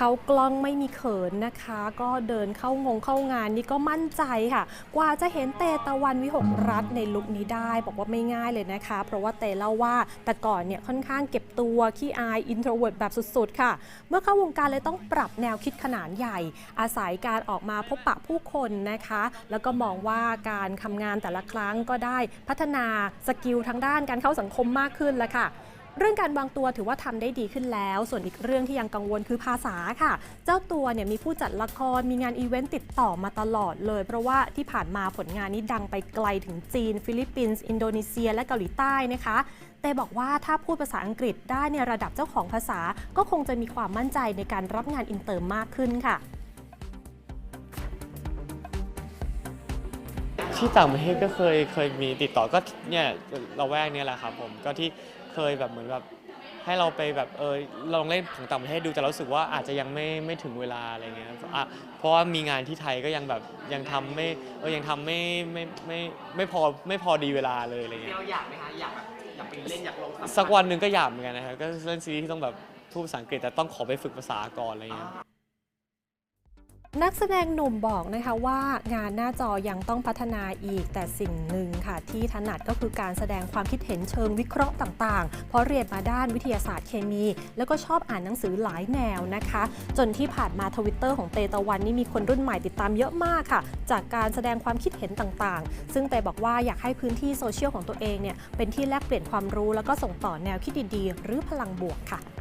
เขากล้องไม่มีเขินนะคะ ก็เดินเข้างงเข้างานนี่ก็มั่นใจค่ะ กว่าจะเห็นเตตะวันวิหกรัตน์ในลุคนี้ได้ บอกว่าไม่ง่ายเลยนะคะ เพราะว่าเตเล่าว่าแต่ก่อนเนี่ยค่อนข้างเก็บตัวขี้อายอินโทรเวิร์ดแบบสุดๆ ค่ะ เมื่อเข้าวงการเลยต้องปรับแนวคิดขนาดใหญ่ อาศัยการออกมาพบปะผู้คนนะคะ แล้วก็มองว่าการทำงานแต่ละครั้งก็ได้พัฒนาสกิลทางด้านการเข้าสังคมมากขึ้นแล้วค่ะ เรื่องการวางตัวถือว่าทำได้ดีขึ้นแล้ว ส่วนอีกเรื่องที่ยังกังวลคือภาษาค่ะ เจ้าตัวเนี่ยมีผู้จัดละครมีงานอีเวนต์ติดต่อมาตลอดเลย เพราะว่าที่ผ่านมาผลงานนี้ดังไปไกลถึงจีน ฟิลิปปินส์ อินโดนีเซีย และเกาหลีใต้นะคะแต่บอกว่าถ้าพูดภาษาอังกฤษได้ในระดับเจ้าของภาษา ก็คงจะมีความมั่นใจในการรับงานอินเตอร์มากขึ้นค่ะที่ต่างประเทศก็เคยเคยมีติดต่อก็เนี่ยเราแวกเนี่ยแหละครับผมก็ที่ เคยแบบเหมือนแบบให้เราไปแบบเออลองเล่นของต่างประเทศดูแต่เรารู้สึกว่าอาจจะยังไม่ไม่ถึงเวลาอะไรเงี้ยอะเพราะว่ามีงานที่ไทยก็ยังแบบยังทำไม่เออยังทำไม่ไม่ไม่ไม่พอไม่พอดีเวลาเลยอะไรเงี้ย เราอยากไหมคะอยากแบบอยากไปเล่นอยากลองสัมผัสสักวันหนึ่งก็อยากเหมือนกันนะครับก็เล่นซีรีส์ที่ต้องแบบพูดภาษาอังกฤษแต่ต้องขอไปฝึกภาษาก่อนอะไรเงี้ย นักแสดงหนุ่มบอกนะคะว่างานหน้าจอยังต้องพัฒนาอีกแต่สิ่งหนึ่งค่ะ ที่ถนัดก็คือการแสดงความคิดเห็นเชิงวิเคราะห์ต่างๆ เพราะเรียนมาด้านวิทยาศาสตร์เคมี แล้วก็ชอบอ่านหนังสือหลายแนวนะคะ จนที่ผ่านมาทวิตเตอร์ของเตตะวันนี่มีคนรุ่นใหม่ติดตามเยอะมากค่ะ จากการแสดงความคิดเห็นต่างๆ ซึ่งเตบอกว่าอยากให้พื้นที่โซเชียลของตัวเองเนี่ยเป็นที่แลกเปลี่ยนความรู้แล้วก็ส่งต่อแนวคิดดีๆ หรือพลังบวกค่ะ